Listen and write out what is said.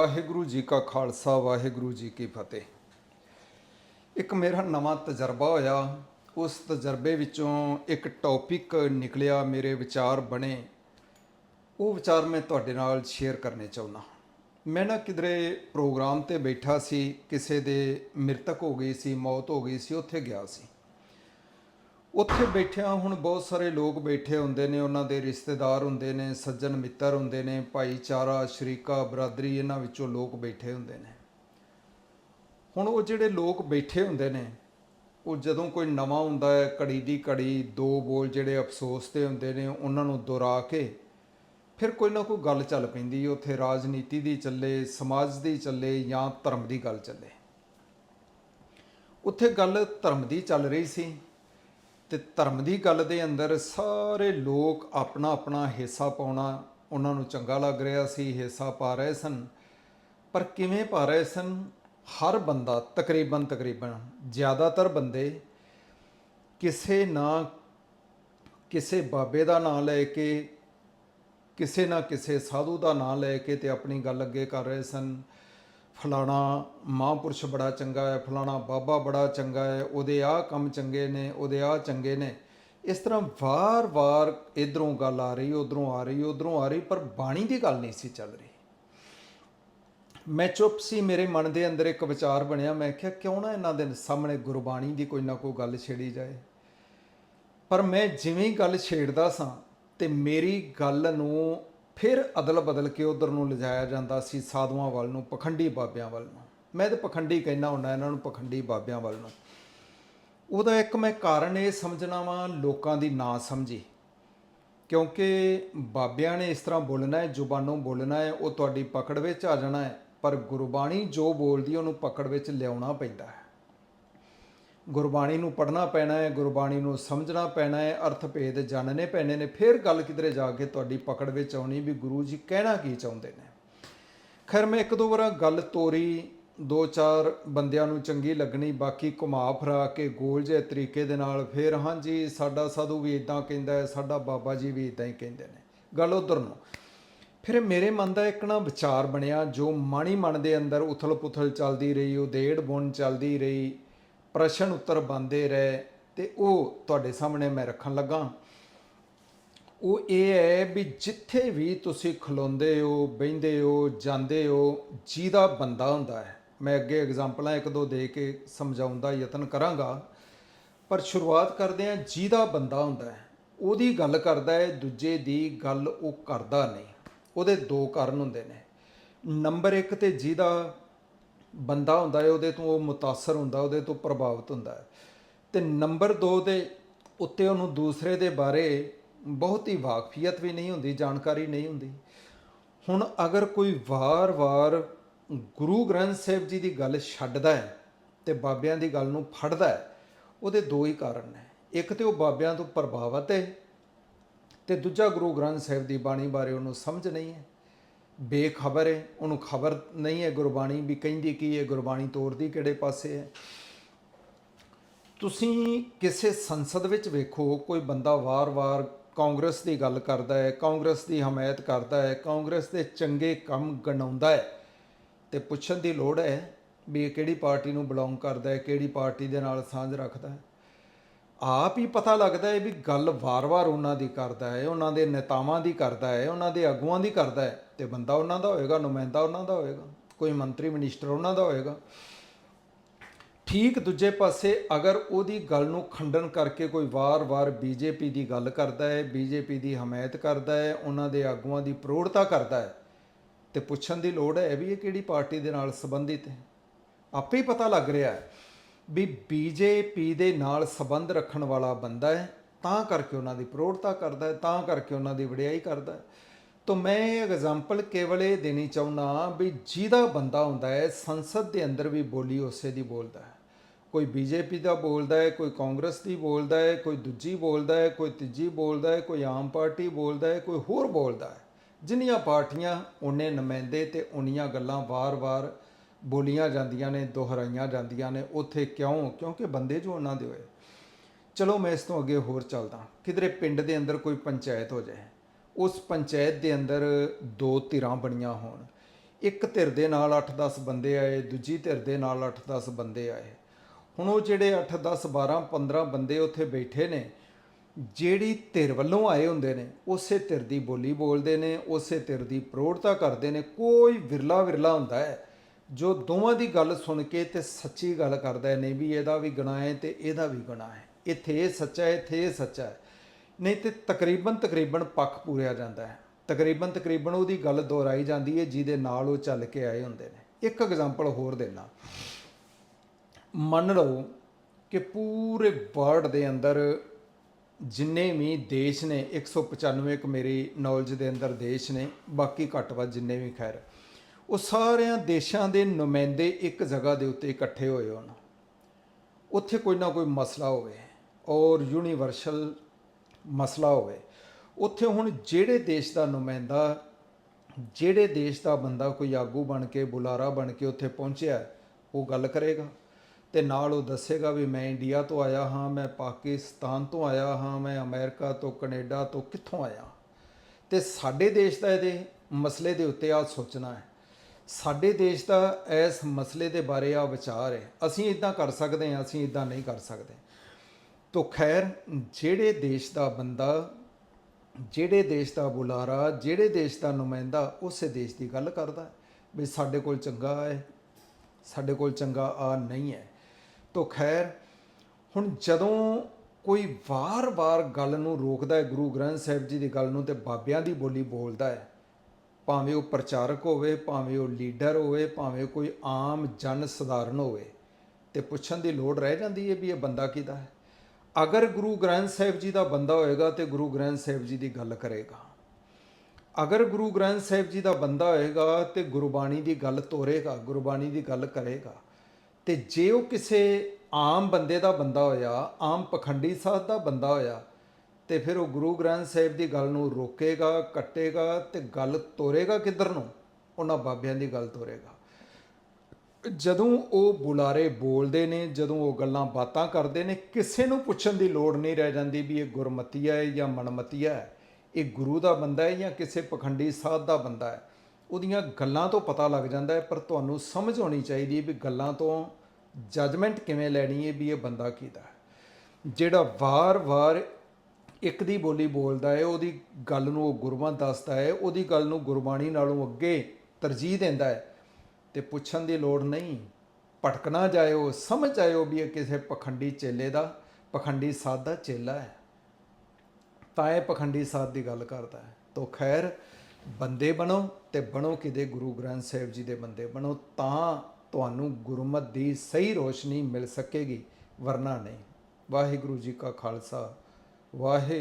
ਵਾਹਿਗੁਰੂ ਜੀ ਕਾ ਖਾਲਸਾ, ਵਾਹਿਗੁਰੂ ਜੀ ਕੀ ਫਤਿਹ। ਇੱਕ ਮੇਰਾ ਨਵਾਂ ਤਜਰਬਾ ਹੋਇਆ, ਉਸ ਤਜਰਬੇ ਵਿੱਚੋਂ ਇੱਕ ਟੌਪਿਕ ਨਿਕਲਿਆ ਮੇਰੇ ਵਿਚਾਰ ਬਣੇ। ਉਹ ਵਿਚਾਰ ਮੈਂ ਤੁਹਾਡੇ ਨਾਲ ਸ਼ੇਅਰ ਕਰਨੇ ਚਾਹੁੰਦਾ ਮੈਂ ਨਾ ਕਿਧਰੇ ਪ੍ਰੋਗਰਾਮ ਤੇ ਬੈਠਾ ਸੀ, ਕਿਸੇ ਦੇ ਮ੍ਰਿਤਕ ਹੋ ਗਈ ਸੀ, ਮੌਤ ਹੋ ਗਈ ਸੀ, ਉੱਥੇ ਗਿਆ ਸੀ। ਉੱਥੇ ਬੈਠਿਆਂ ਹੁਣ ਬਹੁਤ ਸਾਰੇ ਲੋਕ ਬੈਠੇ ਹੁੰਦੇ ਨੇ, ਉਹਨਾਂ ਦੇ ਰਿਸ਼ਤੇਦਾਰ ਹੁੰਦੇ ਨੇ, ਸੱਜਣ ਮਿੱਤਰ ਹੁੰਦੇ ਨੇ, ਭਾਈਚਾਰਾ, ਸ਼ਰੀਕਾ, ਬਰਾਦਰੀ ਇਹਨਾਂ ਵਿੱਚੋਂ ਲੋਕ ਬੈਠੇ ਹੁੰਦੇ ਨੇ। ਹੁਣ ਉਹ ਜਿਹੜੇ ਲੋਕ ਬੈਠੇ ਹੁੰਦੇ ਨੇ, ਉਹ ਜਦੋਂ ਕੋਈ ਨਵਾਂ ਹੁੰਦਾ ਹੈ, ਘੜੀ ਦੀ ਘੜੀ ਦੋ ਬੋਲ ਜਿਹੜੇ ਅਫਸੋਸ ਦੇ ਹੁੰਦੇ ਨੇ, ਉਹਨਾਂ ਨੂੰ ਦੁਹਰਾ ਕੇ ਫਿਰ ਕੋਈ ਨਾ ਕੋਈ ਗੱਲ ਚੱਲ ਪੈਂਦੀ ਉੱਥੇ ਰਾਜਨੀਤੀ ਦੀ ਚੱਲੇ, ਸਮਾਜ ਦੀ ਚੱਲੇ ਜਾਂ ਧਰਮ ਦੀ ਗੱਲ ਚੱਲੇ। ਉੱਥੇ ਗੱਲ ਧਰਮ ਦੀ ਚੱਲ ਰਹੀ ਸੀ। ਤੇ ਧਰਮ ਦੀ ਗੱਲ ਦੇ ਅੰਦਰ ਸਾਰੇ ਲੋਕ ਆਪਣਾ ਆਪਣਾ ਹਿੱਸਾ ਪਾਉਣਾ ਉਹਨਾਂ ਨੂੰ ਚੰਗਾ ਲੱਗ ਰਿਹਾ ਸੀ, ਹਿੱਸਾ ਪਾ ਰਹੇ ਸਨ। ਪਰ ਕਿਵੇਂ ਪਾ ਰਹੇ ਸਨ? ਹਰ ਬੰਦਾ ਤਕਰੀਬਨ ਤਕਰੀਬਨ ਜ਼ਿਆਦਾਤਰ ਬੰਦੇ ਕਿਸੇ ਨਾ ਕਿਸੇ ਬਾਬੇ ਦਾ ਨਾਮ ਲੈ ਕੇ, ਕਿਸੇ ਨਾ ਕਿਸੇ ਸਾਧੂ ਦਾ ਨਾਮ ਲੈ ਕੇ ਤੇ ਆਪਣੀ ਗੱਲ ਅੱਗੇ ਕਰ ਰਹੇ ਸਨ। ਫਲਾਣਾ ਮਹਾਂਪੁਰਸ਼ ਬੜਾ ਚੰਗਾ ਹੈ, ਫਲਾਣਾ ਬਾਬਾ ਬੜਾ ਚੰਗਾ ਹੈ, ਉਹਦੇ ਆਹ ਕੰਮ ਚੰਗੇ ਨੇ, ਉਹਦੇ ਆਹ ਚੰਗੇ ਨੇ। ਇਸ ਤਰ੍ਹਾਂ ਵਾਰ-ਵਾਰ ਇਧਰੋਂ ਗੱਲ ਆ ਰਹੀ, ਉਧਰੋਂ ਆ ਰਹੀ, ਉਧਰੋਂ ਆ ਰਹੀ, ਪਰ ਬਾਣੀ ਦੀ ਗੱਲ ਨਹੀਂ ਸੀ ਚੱਲ ਰਹੀ। ਮੈਂ ਚੁੱਪ ਸੀ, ਮੇਰੇ ਮਨ ਦੇ ਅੰਦਰ ਇੱਕ ਵਿਚਾਰ ਬਣਿਆ, ਮੈਂ ਕਿਹਾ ਕਿਉਂ ਨਾ ਇਹਨਾਂ ਦੇ ਸਾਹਮਣੇ ਗੁਰਬਾਣੀ ਦੀ ਕੋਈ ਨਾ ਕੋਈ ਗੱਲ ਛੇੜੀ ਜਾਏ। ਪਰ ਮੈਂ ਜਿਵੇਂ ਗੱਲ ਛੇੜਦਾ ਸਾਂ, ਤੇ ਮੇਰੀ ਗੱਲ ਨੂੰ ਫਿਰ ਅਦਲ ਬਦਲ ਕੇ ਉਧਰ ਨੂੰ ਲਿਜਾਇਆ ਜਾਂਦਾ ਸੀ ਸਾਧੂਆਂ ਵੱਲ ਨੂੰ, ਪਖੰਡੀ ਬਾਬਿਆਂ ਵੱਲ ਨੂੰ। ਮੈਂ ਤੇ ਪਖੰਡੀ ਕਹਿਣਾ ਹੁੰਦਾ, ਇਹਨਾਂ ਨੂੰ ਪਖੰਡੀ ਬਾਬਿਆਂ ਵੱਲ ਨੂੰ। ਉਹਦਾ ਇੱਕ ਮੈਂ ਕਾਰਨ ਇਹ ਸਮਝਣਾ ਵਾਂ, ਲੋਕਾਂ ਦੀ ਨਾ ਸਮਝੀ। ਕਿਉਂਕਿ ਬਾਬਿਆਂ ਨੇ ਇਸ ਤਰ੍ਹਾਂ ਬੋਲਣਾ ਹੈ, ਜ਼ੁਬਾਨੋਂ ਬੋਲਣਾ ਹੈ, ਉਹ ਤੁਹਾਡੀ ਪਕੜ ਵਿੱਚ ਆ ਜਾਣਾ ਹੈ, ਪਰ ਗੁਰਬਾਣੀ ਜੋ ਬੋਲਦੀ ਉਹਨੂੰ ਪਕੜ ਵਿੱਚ ਲਿਆਉਣਾ ਪੈਂਦਾ ਹੈ। ਗੁਰਬਾਣੀ ਨੂੰ ਪੜ੍ਹਨਾ ਪੈਣਾ ਹੈ, ਗੁਰਬਾਣੀ ਨੂੰ ਸਮਝਣਾ ਪੈਣਾ ਹੈ, ਅਰਥ ਭੇਦ ਜਾਣਨੇ ਪੈਣੇ ਨੇ। ਫਿਰ ਗੱਲ ਕਿਧਰੇ ਜਾ ਕੇ ਤੁਹਾਡੀ ਪਕੜ ਵਿੱਚ ਆਉਣੀ ਵੀ ਗੁਰੂ ਜੀ ਕਹਿਣਾ ਕੀ ਚਾਹੁੰਦੇ ਨੇ? ਖੈਰ, ਮੈਂ ਇੱਕ ਦੋ ਵਾਰ ਗੱਲ ਤੋਰੀ, ਦੋ ਚਾਰ ਬੰਦਿਆਂ ਨੂੰ ਚੰਗੀ ਲੱਗਣੀ, ਬਾਕੀ ਘੁਮਾ ਫਰਾ ਕੇ ਗੋਲ ਜਿਹੇ ਤਰੀਕੇ ਦੇ ਨਾਲ ਫਿਰ ਹਾਂਜੀ, ਸਾਡਾ ਸਾਧੂ ਵੀ ਇਦਾਂ ਕਹਿੰਦਾ ਹੈ, ਸਾਡਾ ਬਾਬਾ ਜੀ ਵੀ ਇਦਾਂ ਹੀ ਕਹਿੰਦੇ ਨੇ। ਗੱਲ ਉਧਰ ਨੂੰ। ਫਿਰ ਮੇਰੇ ਮਨ ਦਾ ਇੱਕ ਨਾ ਵਿਚਾਰ ਬਣਿਆ, ਜੋ ਮਾਣੀ ਮਨ ਦੇ ਅੰਦਰ ਉਥਲ ਪੁਥਲ ਚੱਲਦੀ ਰਹੀ, ਉਹ ਦੇੜ ਬੁਣ ਚੱਲਦੀ ਰਹੀ। ਪ੍ਰਸ਼ਨ ਉੱਤਰ ਬੰਦੇ ਰਹੇ ਤੇ ਉਹ ਤੁਹਾਡੇ ਸਾਹਮਣੇ ਮੈਂ ਰੱਖਣ ਲੱਗਾ। ਉਹ ਇਹ ਹੈ ਵੀ ਜਿੱਥੇ ਵੀ ਤੁਸੀਂ ਖਲੋਂਦੇ ਹੋ, ਬਹਿੰਦੇ ਹੋ, ਜਾਂਦੇ ਹੋ ਜਿਹਦਾ ਬੰਦਾ ਹੁੰਦਾ ਹੈ। ਮੈਂ ਅੱਗੇ ਐਗਜ਼ਾਮਪਲਾਂ ਇੱਕ ਦੋ ਦੇ ਕੇ ਸਮਝਾਉਣ ਦਾ ਯਤਨ ਕਰਾਂਗਾ। ਪਰ ਸ਼ੁਰੂਆਤ ਕਰਦੇ ਹਾਂ ਜਿਹਦਾ ਬੰਦਾ ਹੁੰਦਾ ਹੈ। ਉਹਦੀ ਗੱਲ ਕਰਦਾ ਹੈ, ਦੂਜੇ ਦੀ ਗੱਲ ਉਹ ਕਰਦਾ ਨਹੀਂ। ਉਹਦੇ ਦੋ ਕਾਰਨ ਹੁੰਦੇ ਨੇ। ਨੰਬਰ 1 ਤੇ ਜਿਹਦਾ ਬੰਦਾ ਹੁੰਦਾ ਹੈ, ਉਹਦੇ ਤੋਂ ਉਹ ਮੁਤਾਸਰ ਹੁੰਦਾ ਉਹਦੇ ਤੋਂ ਪ੍ਰਭਾਵਿਤ ਹੁੰਦਾ ਹੈ। ਤੇ ਨੰਬਰ 2 ਦੇ ਉੱਤੇ ਉਹਨੂੰ ਦੂਸਰੇ ਦੇ ਬਾਰੇ ਬਹੁਤ ਹੀ ਵਾਕਫੀਅਤ ਵੀ ਨਹੀਂ ਹੁੰਦੀ, ਜਾਣਕਾਰੀ ਨਹੀਂ ਹੁੰਦੀ। ਹੁਣ ਅਗਰ ਕੋਈ ਵਾਰ-ਵਾਰ ਗੁਰੂ ਗ੍ਰੰਥ ਸਾਹਿਬ ਜੀ ਦੀ ਗੱਲ ਛੱਡਦਾ ਹੈ ਤੇ ਬਾਬਿਆਂ ਦੀ ਗੱਲ ਨੂੰ ਫੜਦਾ ਹੈ, ਉਹਦੇ ਦੋ ਹੀ ਕਾਰਨ ਨੇ। ਇੱਕ ਤੇ ਉਹ ਬਾਬਿਆਂ ਤੋਂ ਪ੍ਰਭਾਵਿਤ ਹੈ ਤੇ ਦੂਜਾ ਗੁਰੂ ਗ੍ਰੰਥ ਸਾਹਿਬ ਦੀ ਬਾਣੀ ਬਾਰੇ ਉਹਨੂੰ ਸਮਝ ਨਹੀਂ ਹੈ। ਬੇਖਬਰ ਹੈ, ਉਹਨੂੰ ਖਬਰ ਨਹੀਂ ਹੈ ਗੁਰਬਾਣੀ ਵੀ ਕਹਿੰਦੀ ਕੀ ਹੈ, ਗੁਰਬਾਣੀ ਤੋਰਦੀ ਕਿਹੜੇ ਪਾਸੇ ਹੈ। ਤੁਸੀਂ ਕਿਸੇ ਸੰਸਦ ਵਿੱਚ ਵੇਖੋ, ਕੋਈ ਬੰਦਾ ਵਾਰ-ਵਾਰ ਕਾਂਗਰਸ ਦੀ ਗੱਲ ਕਰਦਾ ਹੈ, ਕਾਂਗਰਸ ਦੀ ਹਮਾਇਤ ਕਰਦਾ ਹੈ, ਕਾਂਗਰਸ ਦੇ ਚੰਗੇ ਕੰਮ ਗਣਾਉਂਦਾ ਹੈ ਤੇ ਪੁੱਛਣ ਦੀ ਲੋੜ ਹੈ ਵੀ ਇਹ ਕਿਹੜੀ ਪਾਰਟੀ ਨੂੰ ਬਿਲੋਂਗ ਕਰਦਾ ਹੈ, ਕਿਹੜੀ ਪਾਰਟੀ ਦੇ ਨਾਲ ਸਾਂਝ ਰੱਖਦਾ ਹੈ। ਆਪ ਹੀ ਪਤਾ ਲੱਗਦਾ ਹੈ ਵੀ ਗੱਲ ਵਾਰ-ਵਾਰ ਉਹਨਾਂ ਦੀ ਕਰਦਾ ਹੈ, ਉਹਨਾਂ ਦੇ ਨੇਤਾਵਾਂ ਦੀ ਕਰਦਾ ਹੈ, ਉਹਨਾਂ ਦੇ ਆਗੂਆਂ ਦੀ ਕਰਦਾ ਹੈ, ਤੇ ਬੰਦਾ ਉਹਨਾਂ ਦਾ ਹੋਏਗਾ, ਨੁਮਾਇੰਦਾ ਉਹਨਾਂ ਦਾ ਹੋਏਗਾ, ਕੋਈ ਮੰਤਰੀ, ਮਿਨਿਸਟਰ ਉਹਨਾਂ ਦਾ ਹੋਏਗਾ। ਠੀਕ ਦੂਜੇ ਪਾਸੇ ਅਗਰ ਉਹਦੀ ਗੱਲ ਨੂੰ ਖੰਡਨ ਕਰਕੇ ਕੋਈ ਵਾਰ-ਵਾਰ ਬੀਜੇਪੀ ਦੀ ਗੱਲ ਕਰਦਾ ਹੈ ਬੀਜੇਪੀ ਦੀ ਹਮਾਇਤ ਕਰਦਾ ਹੈ, ਉਹਨਾਂ ਦੇ ਆਗੂਆਂ ਦੀ ਪ੍ਰੋੜਤਾ ਕਰਦਾ ਹੈ, ਤੇ ਪੁੱਛਣ ਦੀ ਲੋੜ ਹੈ ਵੀ ਇਹ ਕਿਹੜੀ ਪਾਰਟੀ ਦੇ ਨਾਲ ਸੰਬੰਧਿਤ ਹੈ? ਆਪੇ ਹੀ ਪਤਾ ਲੱਗ ਰਿਹਾ ਹੈ। ਵੀ ਬੀਜੇਪੀ ਦੇ ਨਾਲ ਸੰਬੰਧ ਰੱਖਣ ਵਾਲਾ ਬੰਦਾ ਹੈ, ਤਾਂ ਕਰਕੇ ਉਹਨਾਂ ਦੀ ਪ੍ਰੋੜਤਾ ਕਰਦਾ ਹੈ, ਤਾਂ ਕਰਕੇ ਉਹਨਾਂ ਦੀ ਵਡਿਆਈ ਕਰਦਾ ਹੈ। ਤਾਂ ਮੈਂ ਇਹ ਐਗਜ਼ਾਮਪਲ ਕੇਵਲ ਇਹ ਦੇਣੀ ਚਾਹੁੰਦਾ ਵੀ ਜਿਹਦਾ ਬੰਦਾ ਹੁੰਦਾ ਹੈ, ਸੰਸਦ ਦੇ ਅੰਦਰ ਵੀ ਬੋਲੀ ਉਸੇ ਦੀ ਬੋਲਦਾ ਹੈ। ਕੋਈ ਬੀਜੇਪੀ ਦਾ ਬੋਲਦਾ ਹੈ, ਕੋਈ ਕਾਂਗਰਸ ਦੀ ਬੋਲਦਾ ਹੈ, ਕੋਈ ਦੂਜੀ ਬੋਲਦਾ ਹੈ, ਕੋਈ ਤੀਜੀ ਬੋਲਦਾ ਹੈ, ਕੋਈ ਆਮ ਪਾਰਟੀ ਬੋਲਦਾ ਹੈ, ਕੋਈ ਹੋਰ ਬੋਲਦਾ ਹੈ। ਜਿੰਨੀਆਂ ਪਾਰਟੀਆਂ ਉਹਨੇ ਨੁਮਾਇੰਦੇ ਤੇ ਉਨੀਆਂ ਗੱਲਾਂ ਵਾਰ-ਵਾਰ ਬੋਲੀਆਂ ਜਾਂਦੀਆਂ ਨੇ, ਦੁਹਰਾਈਆਂ ਜਾਂਦੀਆਂ ਨੇ, ਉੱਥੇ ਕਿਉਂ? ਕਿਉਂਕਿ ਬੰਦੇ ਜੋ ਉਹਨਾਂ ਦੇ ਹੋਏ। ਚਲੋ ਮੈਂ ਇਸ ਤੋਂ ਅੱਗੇ ਹੋਰ ਚੱਲਦਾ। ਕਿਧਰੇ ਪਿੰਡ ਦੇ ਅੰਦਰ ਕੋਈ ਪੰਚਾਇਤ ਹੋ ਜਾਏ, ਉਸ ਪੰਚਾਇਤ ਦੇ ਅੰਦਰ ਦੋ ਧਿਰਾਂ ਬਣੀਆਂ ਹੋਣ। ਇੱਕ ਧਿਰ ਦੇ ਨਾਲ 8-10 ਬੰਦੇ ਆਏ, ਦੂਜੀ ਧਿਰ ਦੇ ਨਾਲ 8-10 ਬੰਦੇ ਆਏ। ਹੁਣ ਉਹ ਜਿਹੜੇ 8-10 12 15 ਬੰਦੇ ਉੱਥੇ ਬੈਠੇ ਨੇ, ਜਿਹੜੀ ਧਿਰ ਵੱਲੋਂ ਆਏ ਹੁੰਦੇ ਨੇ, ਉਸੇ ਧਿਰ ਦੀ ਬੋਲੀ ਬੋਲਦੇ ਨੇ, ਉਸੇ ਧਿਰ ਦੀ ਪ੍ਰੋੜਤਾ ਕਰਦੇ ਨੇ, ਕੋਈ ਵਿਰਲਾ ਵਿਰਲਾ ਹੁੰਦਾ ਹੈ। ਜੋ ਦੋਵਾਂ ਦੀ ਗੱਲ ਸੁਣ ਕੇ ਤੇ ਸੱਚੀ ਗੱਲ ਕਰਦਾ ਨਹੀਂ ਵੀ ਇਹਦਾ ਵੀ ਗੁਨਾਹ ਹੈ ਤੇ ਇਹਦਾ ਵੀ ਗੁਨਾਹ ਹੈ। ਇੱਥੇ ਇਹ ਸੱਚਾ ਹੈ, ਇੱਥੇ ਇਹ ਸੱਚਾ ਹੈ। ਨਹੀਂ ਤੇ ਤਕਰੀਬਨ ਤਕਰੀਬਨ ਪੱਖ ਪੂਰਿਆ ਜਾਂਦਾ ਹੈ। ਤਕਰੀਬਨ ਤਕਰੀਬਨ ਉਹਦੀ ਗੱਲ ਦੁਹਰਾਈ ਜਾਂਦੀ ਹੈ, ਜਿਹਦੇ ਨਾਲ ਉਹ ਚੱਲ ਕੇ ਆਏ ਹੁੰਦੇ ਨੇ। ਇੱਕ ਐਗਜ਼ਾਮਪਲ ਹੋਰ ਦੇਣਾ ਮੰਨ ਲਓ ਕਿ ਪੂਰੇ ਵਰਲਡ ਦੇ ਅੰਦਰ ਜਿੰਨੇ ਵੀ ਦੇਸ਼ ਨੇ 195 ਕੁ ਮੇਰੀ ਨੌਲੇਜ ਦੇ ਅੰਦਰ ਦੇਸ਼ ਨੇ, ਬਾਕੀ ਘੱਟ ਵੱਧ ਜਿੰਨੇ ਵੀ ਖੈਰ। ਉਹ ਸਾਰਿਆਂ ਦੇਸ਼ਾਂ ਦੇ ਨੁਮਾਇੰਦੇ ਇੱਕ ਜਗ੍ਹਾ ਦੇ ਉੱਤੇ ਇਕੱਠੇ ਹੋਏ ਹੋਣ। ਉੱਥੇ ਕੋਈ ਨਾ ਕੋਈ ਮਸਲਾ ਹੋਵੇ ਔਰ ਯੂਨੀਵਰਸਲ ਮਸਲਾ ਹੋਵੇ। ਉੱਥੇ ਹੁਣ ਜਿਹੜੇ ਦੇਸ਼ ਦਾ ਨੁਮਾਇੰਦਾ, ਜਿਹੜੇ ਦੇਸ਼ ਦਾ ਬੰਦਾ ਕੋਈ ਆਗੂ ਬਣ ਕੇ, ਬੁਲਾਰਾ ਬਣ ਕੇ ਉੱਥੇ ਪਹੁੰਚਿਆ, ਉਹ ਗੱਲ ਕਰੇਗਾ ਤੇ ਨਾਲ ਉਹ ਦੱਸੇਗਾ ਵੀ ਮੈਂ ਇੰਡੀਆ ਤੋਂ ਆਇਆ ਹਾਂ, ਮੈਂ ਪਾਕਿਸਤਾਨ ਤੋਂ ਆਇਆ ਹਾਂ, ਮੈਂ ਅਮਰੀਕਾ ਤੋਂ, ਕੈਨੇਡਾ ਤੋਂ ਕਿੱਥੋਂ ਆਇਆ। ਤੇ ਸਾਡੇ ਦੇਸ਼ ਦਾ ਇਹਦੇ ਮਸਲੇ ਦੇ ਉੱਤੇ ਆ ਸੋਚਣਾ ਹੈ। ਸਾਡੇ ਦੇਸ਼ ਦਾ ਇਸ ਮਸਲੇ ਦੇ ਬਾਰੇ ਆ ਵਿਚਾਰ ਹੈ। ਅਸੀਂ ਇਦਾਂ ਕਰ ਸਕਦੇ ਹਾਂ, ਅਸੀਂ ਇਦਾਂ ਨਹੀਂ ਕਰ ਸਕਦੇ। ਤੋ ਖੈਰ, ਜਿਹੜੇ ਦੇਸ਼ ਦਾ ਬੰਦਾ, ਜਿਹੜੇ ਦੇਸ਼ ਦਾ ਬੁਲਾਰਾ, ਜਿਹੜੇ ਦੇਸ਼ ਦਾ ਨੁਮਾਇੰਦਾ, ਉਸੇ ਦੇਸ਼ ਦੀ ਗੱਲ ਕਰਦਾ ਹੈ ਵੀ ਸਾਡੇ ਕੋਲ ਚੰਗਾ ਹੈ, ਸਾਡੇ ਕੋਲ ਚੰਗਾ ਆ ਨਹੀਂ ਹੈ। ਤੋ ਖੈਰ, ਹੁਣ ਜਦੋਂ ਕੋਈ ਵਾਰ-ਵਾਰ ਗੱਲ ਨੂੰ ਰੋਕਦਾ ਹੈ, ਗੁਰੂ ਗ੍ਰੰਥ ਸਾਹਿਬ ਜੀ ਦੀ ਗੱਲ ਨੂੰ ਤੇ ਬਾਬਿਆਂ ਦੀ ਬੋਲੀ ਬੋਲਦਾ ਹੈ ਭਾਵੇਂ ਉਹ ਪ੍ਰਚਾਰਕ ਹੋਵੇ, ਭਾਵੇਂ ਉਹ ਲੀਡਰ ਹੋਵੇ, ਭਾਵੇਂ ਕੋਈ ਆਮ ਜਨ ਸਧਾਰਨ ਹੋਵੇ, ਤੇ ਪੁੱਛਣ ਦੀ ਲੋੜ ਰਹਿ ਜਾਂਦੀ ਹੈ ਵੀ ਇਹ ਬੰਦਾ ਕਿਹਦਾ ਹੈ। ਅਗਰ ਗੁਰੂ ਗ੍ਰੰਥ ਸਾਹਿਬ ਜੀ ਦਾ ਬੰਦਾ ਹੋਏਗਾ ਤੇ ਗੁਰੂ ਗ੍ਰੰਥ ਸਾਹਿਬ ਜੀ ਦੀ ਗੱਲ ਕਰੇਗਾ। ਅਗਰ ਗੁਰੂ ਗ੍ਰੰਥ ਸਾਹਿਬ ਜੀ ਦਾ ਬੰਦਾ ਹੋਏਗਾ ਤੇ ਗੁਰਬਾਣੀ ਦੀ ਗੱਲ ਤੋਰੇਗਾ, ਗੁਰਬਾਣੀ ਦੀ ਗੱਲ ਕਰੇਗਾ, ਤੇ ਜੇ ਉਹ ਕਿਸੇ ਆਮ ਬੰਦੇ ਦਾ ਬੰਦਾ ਹੋਇਆ, ਆਮ ਪਖੰਡੀ ਸਾਧ ਦਾ ਬੰਦਾ ਹੋਇਆ ਤੇ ਫਿਰ ਉਹ ਗੁਰੂ ਗ੍ਰੰਥ ਸਾਹਿਬ ਦੀ ਗੱਲ ਨੂੰ ਰੋਕੇਗਾ, ਕੱਟੇਗਾ ਤੇ ਗੱਲ ਤੋਰੇਗਾ ਕਿੱਧਰ ਨੂੰ? ਉਹਨਾਂ ਬਾਬਿਆਂ ਦੀ ਗੱਲ ਤੋਰੇਗਾ। ਜਦੋਂ ਉਹ ਬੁਲਾਰੇ ਬੋਲਦੇ ਨੇ, ਜਦੋਂ ਉਹ ਗੱਲਾਂ ਬਾਤਾਂ ਕਰਦੇ ਨੇ, ਕਿਸੇ ਨੂੰ ਪੁੱਛਣ ਦੀ ਲੋੜ ਨਹੀਂ ਰਹਿ ਜਾਂਦੀ ਵੀ ਇਹ ਗੁਰਮਤੀਆ ਹੈ ਜਾਂ ਮਨਮਤੀਆ ਹੈ। ਇਹ ਗੁਰੂ ਦਾ ਬੰਦਾ ਹੈ ਜਾਂ ਕਿਸੇ ਪਖੰਡੀ ਸਾਧ ਦਾ ਬੰਦਾ ਹੈ? ਉਹਦੀਆਂ ਗੱਲਾਂ ਤੋਂ ਪਤਾ ਲੱਗ ਜਾਂਦਾ ਹੈ, ਪਰ ਤੁਹਾਨੂੰ ਸਮਝ ਹੋਣੀ ਚਾਹੀਦੀ ਹੈ ਵੀ ਗੱਲਾਂ ਤੋਂ ਜੱਜਮੈਂਟ ਕਿਵੇਂ ਲੈਣੀ ਹੈ ਵੀ ਇਹ ਬੰਦਾ ਕਿਹਦਾ ਹੈ। ਜਿਹੜਾ ਵਾਰ-ਵਾਰ ਇੱਕ ਦੀ ਬੋਲੀ ਬੋਲਦਾ ਹੈ ਉਹਦੀ ਗੱਲ ਨੂੰ ਉਹ ਗੁਰਬਾਂ ਦੱਸਦਾ ਹੈ ਉਹਦੀ ਗੱਲ ਨੂੰ ਗੁਰਬਾਣੀ ਨਾਲੋਂ ਅੱਗੇ ਤਰਜੀਹ ਦਿੰਦਾ ਹੈ ਤੇ ਪੁੱਛਣ ਦੀ ਲੋੜ ਨਹੀਂ ਭਟਕਣਾ ਜਾਇਓ, ਸਮਝ ਆਇਓ ਵੀ ਇਹ ਕਿਸੇ ਪਖੰਡੀ ਚੇਲੇ ਦਾ, ਪਖੰਡੀ ਸਾਧ ਦਾ ਚੇਲਾ ਹੈ ਤਾਂ ਇਹ ਪਖੰਡੀ ਸਾਧ ਦੀ ਗੱਲ ਕਰਦਾ ਹੈ ਤੋ ਖੈਰ, ਬੰਦੇ ਬਣੋ ਤੇ ਬਣੋ ਕਿਤੇ ਗੁਰੂ ਗ੍ਰੰਥ ਸਾਹਿਬ ਜੀ ਦੇ ਬੰਦੇ ਬਣੋ, ਤਾਂ ਤੁਹਾਨੂੰ ਗੁਰਮਤ ਦੀ ਸਹੀ ਰੋਸ਼ਨੀ ਮਿਲ ਸਕੇਗੀ, ਵਰਨਾ ਨਹੀਂ। ਵਾਹਿਗੁਰੂ ਜੀ ਕਾ ਖਾਲਸਾ ਵਾਹਿ